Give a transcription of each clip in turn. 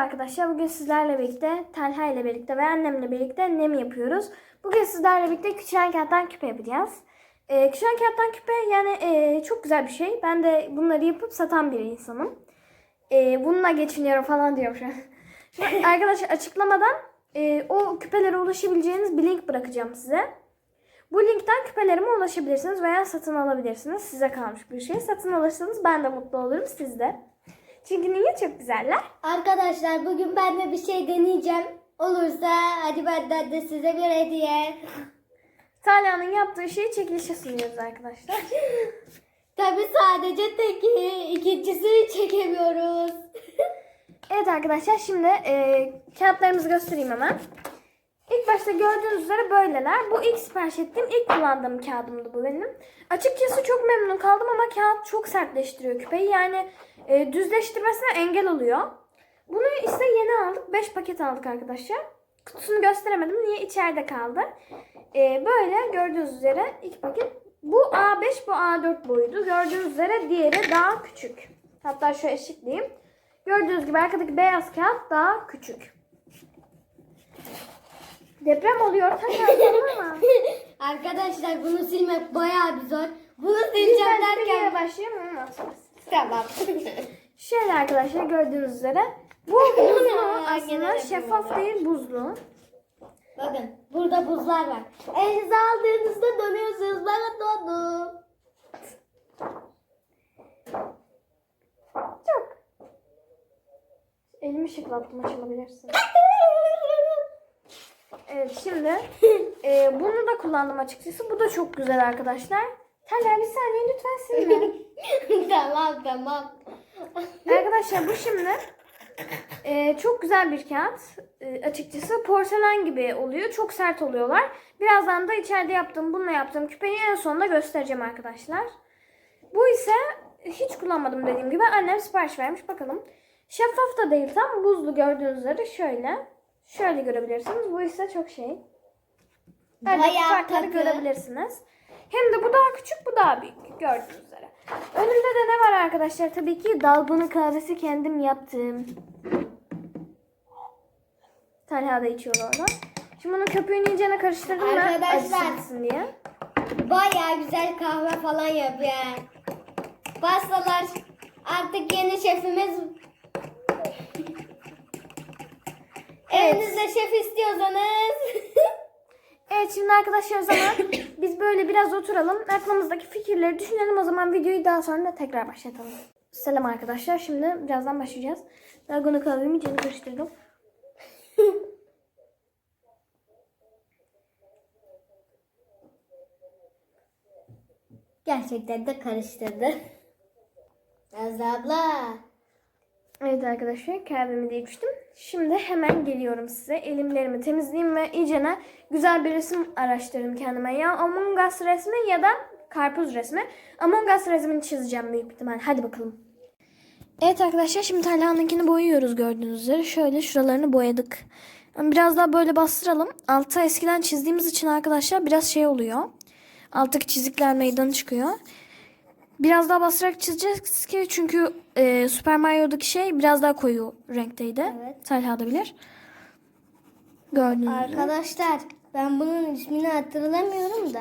arkadaşlar. Bugün sizlerle birlikte, Talha ile birlikte ve annemle birlikte nem yapıyoruz. Bugün sizlerle birlikte küçülen kağıttan küpe yapacağız. Ee, küçülen kağıttan küpe yani e, çok güzel bir şey. Ben de bunları yapıp satan bir insanım. Ee, bununla geçiniyorum falan diyorum şu an. Arkadaşlar açıklamadan e, o küpelere ulaşabileceğiniz bir link bırakacağım size. Bu linkten küpelerime ulaşabilirsiniz veya satın alabilirsiniz. Size kalmış bir şey. Satın alırsanız ben de mutlu olurum siz de. Çünkü niye çok güzeller? Arkadaşlar bugün ben de bir şey deneyeceğim. Olursa hadi benden de size bir hediye. Talya'nın yaptığı şeyi çekilişe sunuyoruz arkadaşlar. Tabi sadece teki, ikincisini çekemiyoruz. Evet arkadaşlar şimdi e, kağıtlarımızı göstereyim hemen. İlk başta gördüğünüz üzere böyleler. Bu ilk sipariş ettiğim, ilk kullandığım kağıdımdı bu benim. Açıkçası çok memnun kaldım ama kağıt çok sertleştiriyor küpeyi. Yani e, düzleştirmesine engel oluyor. Bunu ise yeni aldık. 5 paket aldık arkadaşlar. Kutusunu gösteremedim. Niye? içeride kaldı. E, böyle gördüğünüz üzere iki paket. Bu A5 bu A4 boyuydu. Gördüğünüz üzere diğeri daha küçük. Hatta şöyle eşitleyeyim. Gördüğünüz gibi arkadaki beyaz kağıt daha küçük. Deprem oluyor. Taşlar ama. Arkadaşlar bunu silmek bayağı bir zor. Bunu sileceğim derken... başlayayım sonra. Tamam. Şöyle arkadaşlar gördüğünüz üzere. Bu buzlu aslında şeffaf değil buzlu. Bakın burada buzlar var. Elinize aldığınızda donuyorsunuz. Bana dondu. Çok. Elimi şıklattım açılabilirsin. Evet şimdi e, bunu da kullandım açıkçası. Bu da çok güzel arkadaşlar. Taner bir saniye lütfen silme. tamam tamam. Arkadaşlar bu şimdi e, çok güzel bir kağıt. E, açıkçası porselen gibi oluyor. Çok sert oluyorlar. Birazdan da içeride yaptığım, bununla yaptığım küpeyi en sonunda göstereceğim arkadaşlar. Bu ise hiç kullanmadım dediğim gibi. Annem sipariş vermiş. Bakalım. Şeffaf da değil tam buzlu gördüğünüz üzere şöyle. Şöyle görebilirsiniz. Bu ise çok şey. Aradaki Bayağı farkları katı. görebilirsiniz. Hem de bu daha küçük, bu daha büyük gördüğünüz üzere. Önümde de ne var arkadaşlar? Tabii ki dalgona kahvesi kendim yaptım. Talha da içiyor orada. Şimdi bunun köpüğünü iyicene karıştırdım ben Arkadaşlar. diye. Bayağı güzel kahve falan yapıyor. Pastalar artık yeni şefimiz. Evet. Evinizde şef istiyorsanız. Evet şimdi arkadaşlar o zaman biz böyle biraz oturalım. Aklımızdaki fikirleri düşünelim. O zaman videoyu daha sonra tekrar başlatalım. Selam arkadaşlar. Şimdi birazdan başlayacağız. Dalgona kahvemi iyicene karıştırdım. Gerçekten de karıştırdı. Nazlı abla. Evet arkadaşlar kahvemi de içtim. Şimdi hemen geliyorum size. Elimlerimi temizleyeyim ve iyicene güzel bir resim araştırdım kendime. Ya Among Us resmi ya da karpuz resmi. Among Us resmini çizeceğim büyük ihtimal. Hadi bakalım. Evet arkadaşlar şimdi Talha'nınkini boyuyoruz gördüğünüz üzere. Şöyle şuralarını boyadık. Biraz daha böyle bastıralım. Altta eskiden çizdiğimiz için arkadaşlar biraz şey oluyor. Alttaki çizikler meydana çıkıyor. Biraz daha basarak çizeceğiz ki çünkü e, Super Mario'daki şey biraz daha koyu renkteydi. Evet. Talha da bilir. Gördüğünüz. Arkadaşlar ben bunun ismini hatırlamıyorum da.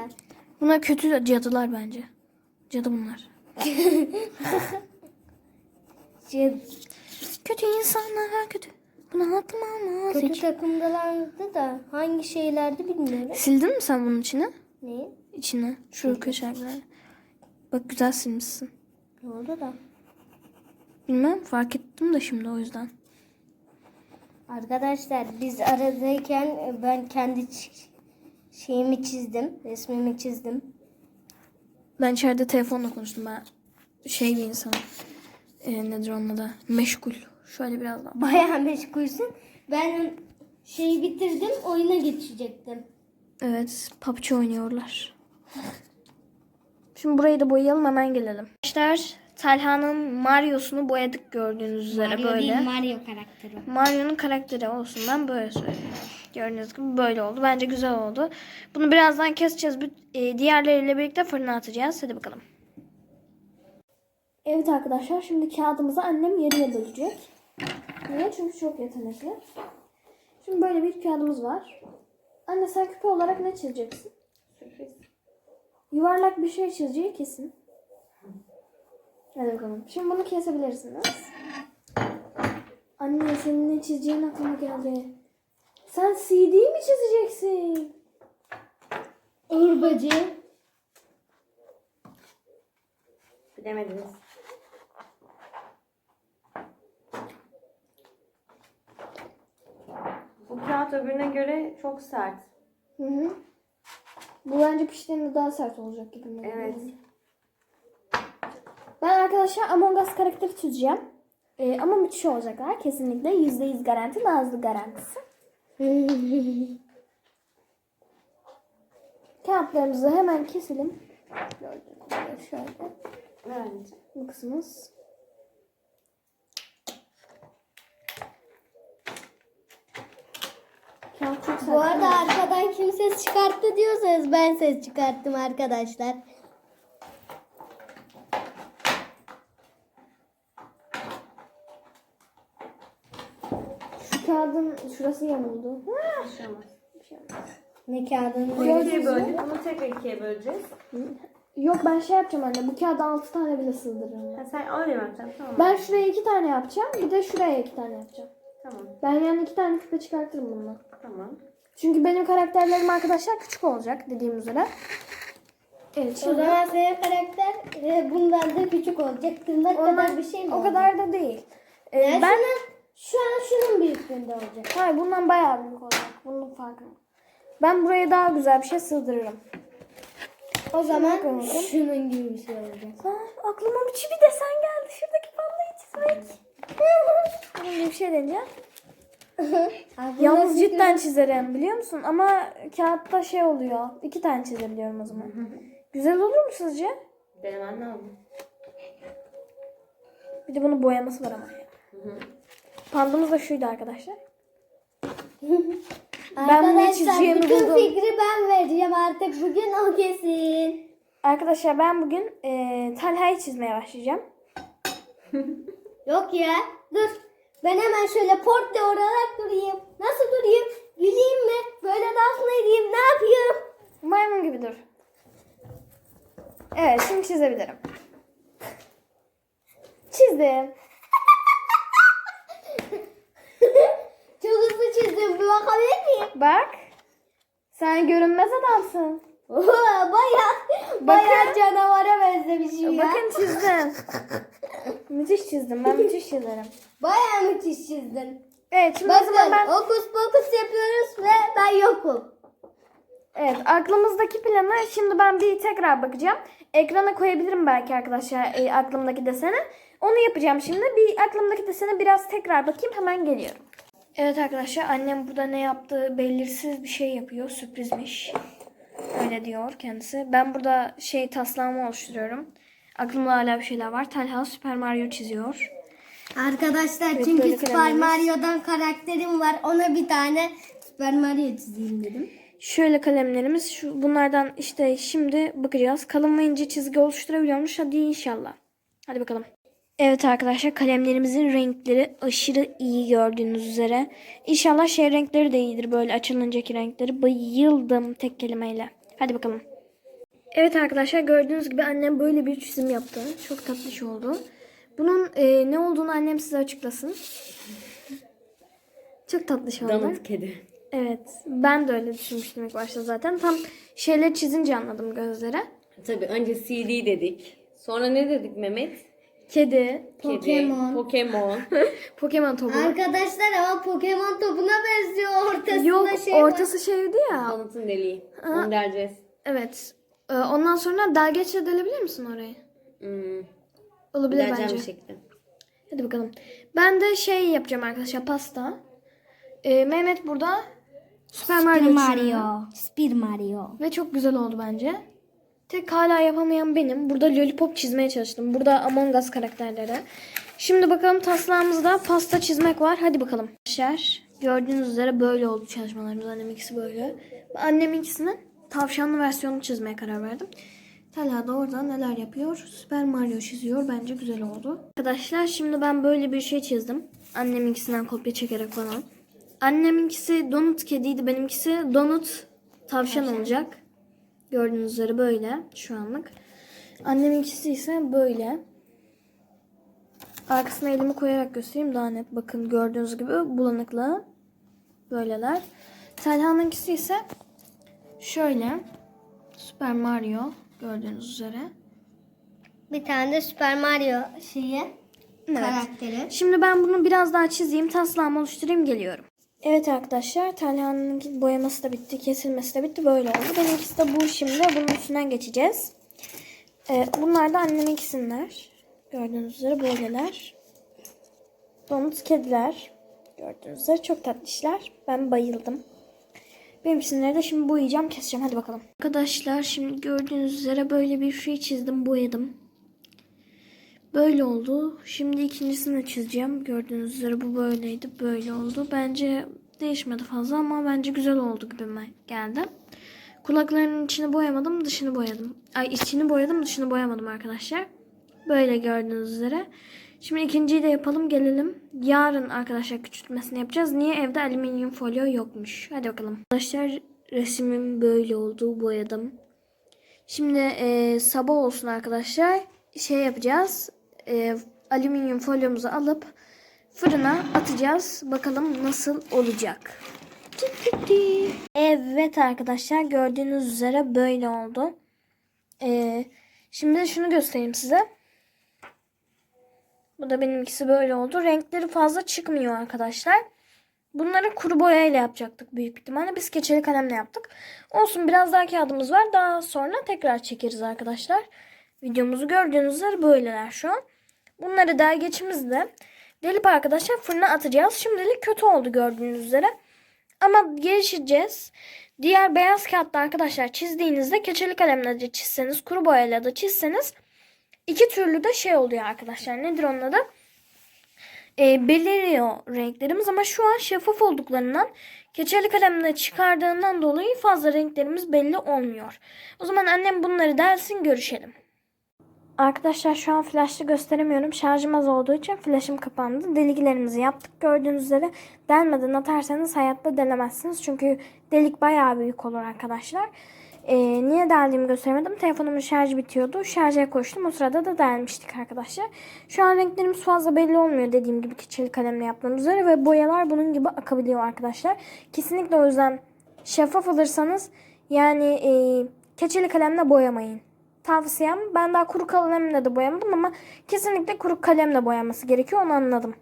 Bunlar kötü cadılar bence. Cadı bunlar. Kötü insanlar kötü. Bunu anlatmam Kötü takımdalardı da hangi şeylerdi bilmiyorum. Sildin mi sen bunun içine? Ne? İçine. Şu köşeler. Bak güzel silmişsin. Ne oldu da? Bilmem fark ettim de şimdi o yüzden. Arkadaşlar biz aradayken ben kendi şeyimi çizdim. Resmimi çizdim. Ben içeride telefonla konuştum. Ben şey bir insanım. E, nedir onun adı? Meşgul. Şöyle biraz daha. Bayağı meşgulsün. Ben şeyi bitirdim. Oyuna geçecektim. Evet, PUBG oynuyorlar. Şimdi burayı da boyayalım hemen gelelim. Arkadaşlar Talha'nın Mario'sunu boyadık gördüğünüz üzere Mario böyle. değil Mario karakteri. Mario'nun karakteri olsun ben böyle söylüyorum. Gördüğünüz gibi böyle oldu. Bence güzel oldu. Bunu birazdan keseceğiz. E, diğerleriyle birlikte fırına atacağız. Hadi bakalım. Evet arkadaşlar şimdi kağıdımızı annem yarıya bölecek. Niye? Çünkü çok yetenekli. Şimdi böyle bir kağıdımız var. Anne sen küpe olarak ne çizeceksin? Sürpriz. Yuvarlak bir şey çizeceği kesin. Hadi bakalım. Şimdi bunu kesebilirsiniz. Anne senin ne çizeceğin aklıma geldi. Sen CD mi çizeceksin? Uğur böceği. Bilemediniz. Bu kağıt öbürüne göre çok sert. Hı hı. Bu bence piştiğinde daha sert olacak gibi. mi? Evet. Ben arkadaşlar Among Us karakteri çizeceğim. Ee, ama müthiş olacaklar. Kesinlikle %100 garanti. Nazlı garantisi. Kağıtlarımızı hemen keselim. Şöyle. Anneciğim. Bu kısmımız. Çok. Bu arada arkadan kim ses çıkarttı diyorsanız ben ses çıkarttım arkadaşlar. Şu kağıdın şurası yamuldu. Bir şey olmaz. Bir şey olmaz. Ne kağıdını Gördünüz İkiye böldük. Bunu tekrar ikiye böleceğiz. Yok ben şey yapacağım anne. Bu kağıda 6 tane bile sığdırırım. Ha, sen öyle mi yapacaksın? Tamam. Ben şuraya 2 tane yapacağım. Bir de şuraya 2 tane yapacağım. Tamam. Ben yani 2 tane küpe çıkartırım bununla. Tamam. Çünkü benim karakterlerim arkadaşlar küçük olacak dediğim üzere. Evet O şimdi zaman senin karakter e, bundan da küçük olacak. Tırnak Onlar- kadar bir şey mi o olacak? kadar da değil. Ee, Yani ben şunun- şu an şunun büyüklüğünde olacak. hayır bundan bayağı büyük olacak. Bunun farkında. Ben buraya daha güzel bir şey sığdırırım. O zaman bakalım. şunun gibi bir şey olacak. Aa, aklıma bir bir desen geldi. Şuradaki pandayı çizmek. Bunun gibi bir şey deneyeceğim. Yalnız cidden çizerim biliyor musun? Ama kağıtta şey oluyor. İki tane çizebiliyorum o zaman. Güzel olur mu sizce? Denemen lazım. Bir de bunun boyaması var ama. Pandamız da şuydu arkadaşlar. Ben bunu ne Arkadaşlar çizeceğimi bütün buldum. fikri ben vereceğim artık bugün o kesin. Arkadaşlar ben bugün e, Talha'yı çizmeye başlayacağım. Yok ya dur. Ben hemen şöyle portre olarak durayım. Nasıl durayım? Güleyim mi? Böyle dans mı edeyim? Ne yapayım? Maymun gibi dur. Evet şimdi çizebilirim. Çizdim. Çok hızlı çizdim. Bir bakabilir miyim? Bak. Sen görünmez adamsın. Baya baya canavara benzemişim ya. Bakın çizdim. müthiş çizdim. Ben müthiş çizerim. Baya müthiş çizdin. Evet şimdi Bakın ben... okus pokus yapıyoruz ve ben yokum. Evet aklımızdaki plana şimdi ben bir tekrar bakacağım. Ekrana koyabilirim belki arkadaşlar e, aklımdaki deseni. Onu yapacağım şimdi. Bir aklımdaki desene biraz tekrar bakayım hemen geliyorum. Evet arkadaşlar annem burada ne yaptığı belirsiz bir şey yapıyor. Sürprizmiş. Öyle diyor kendisi. Ben burada şey taslağımı oluşturuyorum. Aklımda hala bir şeyler var. Talha Super Mario çiziyor. Arkadaşlar Evet, çünkü Super kalemimiz. Mario'dan karakterim var. Ona bir tane Super Mario çizeyim dedim. Şöyle kalemlerimiz. Şu, bunlardan işte şimdi bakacağız. Kalın ve ince çizgi oluşturabiliyormuş. Hadi inşallah. Hadi bakalım. Evet arkadaşlar kalemlerimizin renkleri aşırı iyi gördüğünüz üzere. İnşallah şey renkleri de iyidir böyle açılıncaki renkleri. Bayıldım tek kelimeyle. Hadi bakalım. Evet arkadaşlar gördüğünüz gibi annem böyle bir çizim yaptı. Çok tatlış oldu. Bunun e, ne olduğunu annem size açıklasın. Çok tatlış oldu. Damıt kedi. Evet. Ben de öyle düşünmüştüm ilk başta zaten. Tam şeyleri çizince anladım gözlere. Tabii önce CD dedik. Sonra ne dedik Mehmet? Kedi, Kedi, Pokemon. Pokemon. Pokemon topu. Arkadaşlar ama Pokemon topuna benziyor. Ortasında Yok şey var. ortası şeydi ya. Donut'un deliği. Onu deleceğiz. Evet. Ee, ondan sonra dalgeçle delebilir misin orayı? Hmm. Olabilir Deleceğim bence. şekilde. Hadi bakalım. Ben de şey yapacağım arkadaşlar pasta. Ee, Mehmet burada Super Mario, çiziyor. Super Mario. Ve çok güzel oldu bence. Tek hala yapamayan benim. Burada lollipop çizmeye çalıştım. Burada Among Us karakterleri. Şimdi bakalım taslağımızda pasta çizmek var. Hadi bakalım. Arkadaşlar gördüğünüz üzere böyle oldu çalışmalarımız. Annem ikisi böyle. Annem ikisinin tavşanlı versiyonunu çizmeye karar verdim. Talha da orada neler yapıyor? Süper Mario çiziyor. Bence güzel oldu. Arkadaşlar şimdi ben böyle bir şey çizdim. Anneminkisinden kopya çekerek falan. Anneminkisi donut kediydi. Benimkisi donut tavşan olacak. Gördüğünüz üzere böyle şu anlık. Anneminkisi ise böyle. Arkasına elimi koyarak göstereyim daha net. Bakın gördüğünüz gibi bulanıklı. Böyleler. Talha'nınkisi ise şöyle. Süper Mario gördüğünüz üzere. Bir tane de Super Mario şeyi Evet. karakteri. Şimdi ben bunu biraz daha çizeyim, taslağımı oluşturayım, geliyorum. Evet arkadaşlar, Talha'nın boyaması da bitti, kesilmesi de bitti. Böyle oldu. Benimkisi de bu şimdi. Bunun üstünden geçeceğiz. Ee, bunlar da annemin ikisinler. Gördüğünüz üzere böyleler. Donut kediler. Gördüğünüz üzere çok tatlışlar. Ben bayıldım. Benim isimleri de şimdi boyayacağım, keseceğim. Hadi bakalım. Arkadaşlar şimdi gördüğünüz üzere böyle bir şey çizdim, boyadım. Böyle oldu. Şimdi ikincisini çizeceğim. Gördüğünüz üzere bu böyleydi. Böyle oldu. Bence değişmedi fazla ama bence güzel oldu gibi geldi. Kulaklarının içini boyamadım, dışını boyadım. Ay içini boyadım, dışını boyamadım arkadaşlar. Böyle gördüğünüz üzere. Şimdi ikinciyi de yapalım, gelelim. Yarın arkadaşlar küçültmesini yapacağız. Niye evde alüminyum folyo yokmuş? Hadi bakalım. Arkadaşlar resimim böyle oldu, boyadım. Şimdi e, sabah olsun arkadaşlar. Şey yapacağız. E, alüminyum folyomuzu alıp fırına atacağız. Bakalım nasıl olacak. Evet arkadaşlar gördüğünüz üzere böyle oldu. E, şimdi şunu göstereyim size. Bu da benimkisi böyle oldu. Renkleri fazla çıkmıyor arkadaşlar. Bunları kuru boyayla yapacaktık büyük ihtimalle. Biz keçeli kalemle yaptık. Olsun biraz daha kağıdımız var. Daha sonra tekrar çekeriz arkadaşlar. Videomuzu gördüğünüz üzere böyleler şu an. Bunları der geçimizde delip arkadaşlar fırına atacağız. Şimdilik kötü oldu gördüğünüz üzere. Ama gelişeceğiz. Diğer beyaz kağıtta arkadaşlar çizdiğinizde keçeli kalemle de çizseniz, kuru boyayla da çizseniz iki türlü de şey oluyor arkadaşlar. Nedir onun adı? e, beliriyor renklerimiz ama şu an şeffaf olduklarından keçeli kalemle çıkardığından dolayı fazla renklerimiz belli olmuyor. O zaman annem bunları dersin görüşelim. Arkadaşlar şu an flash'ta gösteremiyorum. Şarjım az olduğu için flash'ım kapandı. Deliklerimizi yaptık gördüğünüz üzere. Delmeden atarsanız hayatta delemezsiniz. Çünkü delik bayağı büyük olur arkadaşlar. Ee, niye deldiğimi gösteremedim. Telefonumun şarjı bitiyordu. Şarja koştum. O sırada da delmiştik arkadaşlar. Şu an renklerimiz fazla belli olmuyor dediğim gibi keçeli kalemle yaptığımız üzere. Ve boyalar bunun gibi akabiliyor arkadaşlar. Kesinlikle o yüzden şeffaf alırsanız yani e, keçeli kalemle boyamayın. Tavsiyem ben daha kuru kalemle de boyamadım ama kesinlikle kuru kalemle boyaması gerekiyor onu anladım.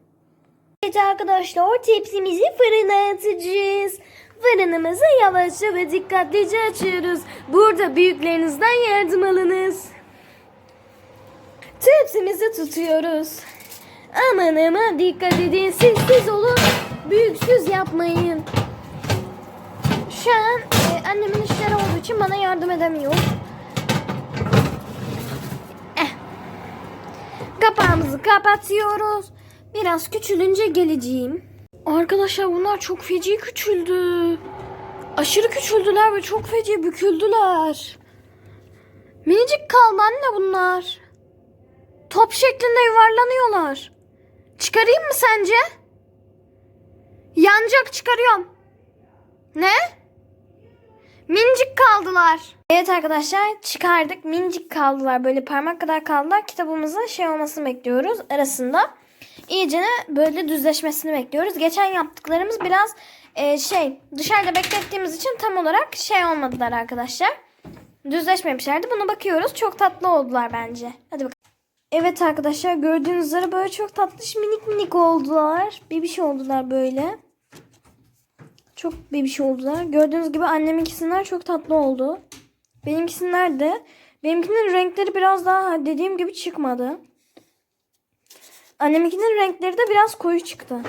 Evet arkadaşlar tepsimizi fırına atacağız. Fırınımızı yavaşça ve dikkatlice açıyoruz. Burada büyüklerinizden yardım alınız. Tepsimizi tutuyoruz. Aman aman dikkat edin sessiz olun. Büyüksüz yapmayın. Şu an e, annemin işleri olduğu için bana yardım edemiyor. Eh. Kapağımızı kapatıyoruz. Biraz küçülünce geleceğim. Arkadaşlar bunlar çok feci küçüldü. Aşırı küçüldüler ve çok feci büküldüler. Minicik kaldı anne bunlar. Top şeklinde yuvarlanıyorlar. Çıkarayım mı sence? Yanacak çıkarıyorum. Ne? Minicik kaldılar. Evet arkadaşlar çıkardık. Minicik kaldılar. Böyle parmak kadar kaldılar. Kitabımızın şey olmasını bekliyoruz arasında. İyice böyle düzleşmesini bekliyoruz. Geçen yaptıklarımız biraz e, şey dışarıda beklettiğimiz için tam olarak şey olmadılar arkadaşlar. Düzleşmemişlerdi. Buna bakıyoruz. Çok tatlı oldular bence. Hadi bakalım. Evet arkadaşlar gördüğünüz üzere böyle çok tatlış minik minik oldular. Bebiş oldular böyle. Çok bebiş oldular. Gördüğünüz gibi anneminkisinden çok tatlı oldu. Benimkisinden de. Benimkinin renkleri biraz daha dediğim gibi çıkmadı. Anneminkinin renkleri de biraz koyu çıktı.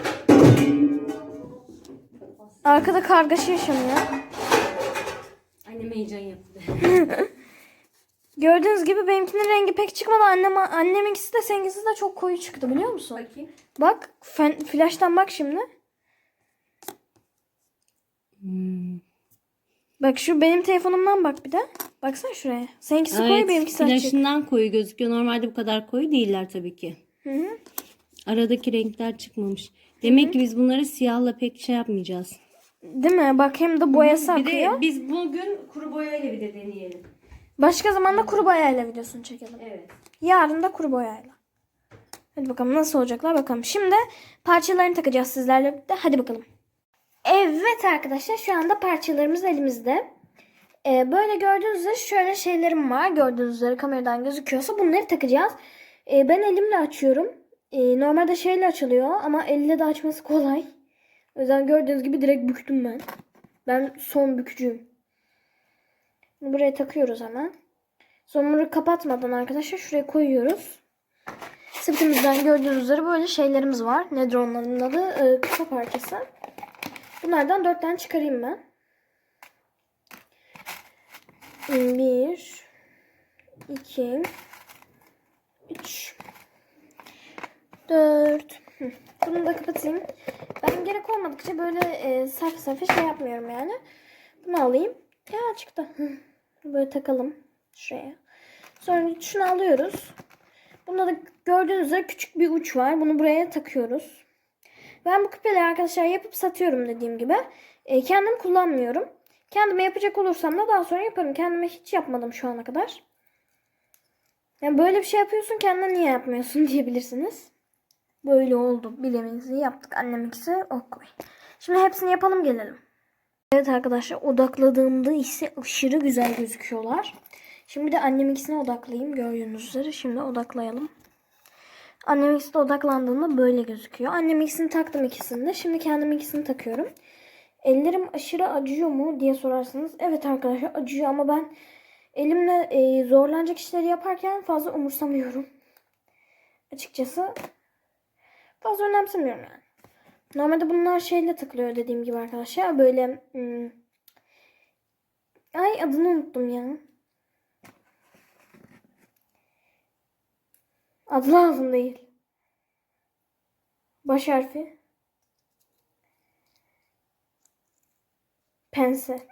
Arkada kargaşa yaşanıyor. Annem heyecan yaptı. Gördüğünüz gibi benimkinin rengi pek çıkmadı. Annem, anneminkisi de seninkisi de çok koyu çıktı biliyor musun? Bakayım. Bak fen, flash'tan bak şimdi. Bak şu benim telefonumdan bak bir de. Baksana şuraya. Seninkisi koyu Evet, benimkisi açık. flaşından koyu gözüküyor. Normalde bu kadar koyu değiller tabii ki. Hı hı. Aradaki renkler çıkmamış. Demek ki biz bunları siyahla pek şey yapmayacağız. Değil mi? Bak hem de boyası Bir akıyor. de biz bugün kuru boyayla bir de deneyelim. Başka zamanda kuru boyayla videosunu çekelim. Evet. Yarın da kuru boyayla. Hadi bakalım nasıl olacaklar bakalım. Şimdi parçalarını takacağız sizlerle birlikte. Hadi bakalım. Evet arkadaşlar şu anda parçalarımız elimizde. Ee, böyle gördüğünüz üzere şöyle şeylerim var. Gördüğünüz üzere kameradan gözüküyorsa bunları takacağız. Ee, ben elimle açıyorum. Ee, normalde şeyle açılıyor ama elle de açması kolay. O yüzden gördüğünüz gibi direkt büktüm ben. Ben son bükücüyüm. Buraya takıyoruz hemen. Sonra bunu kapatmadan arkadaşlar şuraya koyuyoruz. Sırtımızdan gördüğünüz üzere böyle şeylerimiz var. Nedir onların adı? Ee, kısa parçası. Bunlardan dört tane çıkarayım ben. Bir, iki, üç, dört. Bunu da kapatayım. Ben gerek olmadıkça böyle e, sayfa sayfa şey yapmıyorum yani. Bunu alayım. Ya çıktı. Böyle takalım şuraya. Sonra şunu alıyoruz. Bunda da gördüğünüz üzere küçük bir uç var. Bunu buraya takıyoruz. Ben bu küpeleri arkadaşlar yapıp satıyorum dediğim gibi. E, kendim kullanmıyorum. Kendime yapacak olursam da daha sonra yaparım. Kendime hiç yapmadım şu ana kadar. Yani böyle bir şey yapıyorsun kendine niye yapmıyorsun diyebilirsiniz. Böyle oldu. Bilemenizi yaptık. Annem ikisi ok. Şimdi hepsini yapalım gelelim. Evet arkadaşlar odakladığımda ise aşırı güzel gözüküyorlar. Şimdi de annem ikisine odaklayayım gördüğünüz üzere. Şimdi odaklayalım. Annem ikisi de odaklandığında böyle gözüküyor. Annem ikisini taktım ikisini de. Şimdi kendim ikisini takıyorum. Ellerim aşırı acıyor mu diye sorarsanız. Evet arkadaşlar acıyor ama ben elimle e, zorlanacak işleri yaparken fazla umursamıyorum. Açıkçası fazla önemsemiyorum yani. Normalde bunlar şeyle takılıyor dediğim gibi arkadaşlar. Böyle hmm, ay adını unuttum ya. Adı lazım değil. Baş harfi. Pense.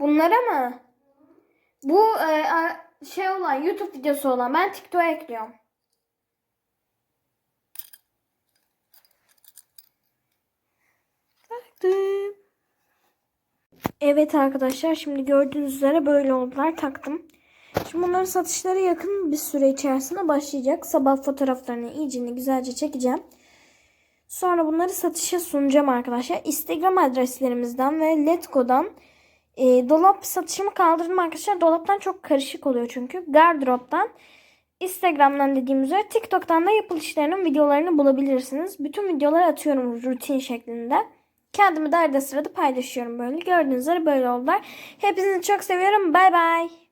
Bunlara mı? Bu e, şey olan YouTube videosu olan ben TikTok'a ekliyorum. Taktım. Evet arkadaşlar şimdi gördüğünüz üzere böyle oldular taktım. Şimdi bunların satışları yakın bir süre içerisinde başlayacak. Sabah fotoğraflarını iyicini güzelce çekeceğim. Sonra bunları satışa sunacağım arkadaşlar. Instagram adreslerimizden ve Letgo'dan e, dolap satışımı kaldırdım arkadaşlar. Dolaptan çok karışık oluyor çünkü. Gardıroptan, Instagram'dan dediğim üzere TikTok'tan da yapılışlarının videolarını bulabilirsiniz. Bütün videoları atıyorum rutin şeklinde. Kendimi de arada sırada paylaşıyorum böyle. Gördüğünüz üzere böyle oldular. Hepinizi çok seviyorum. Bay bay.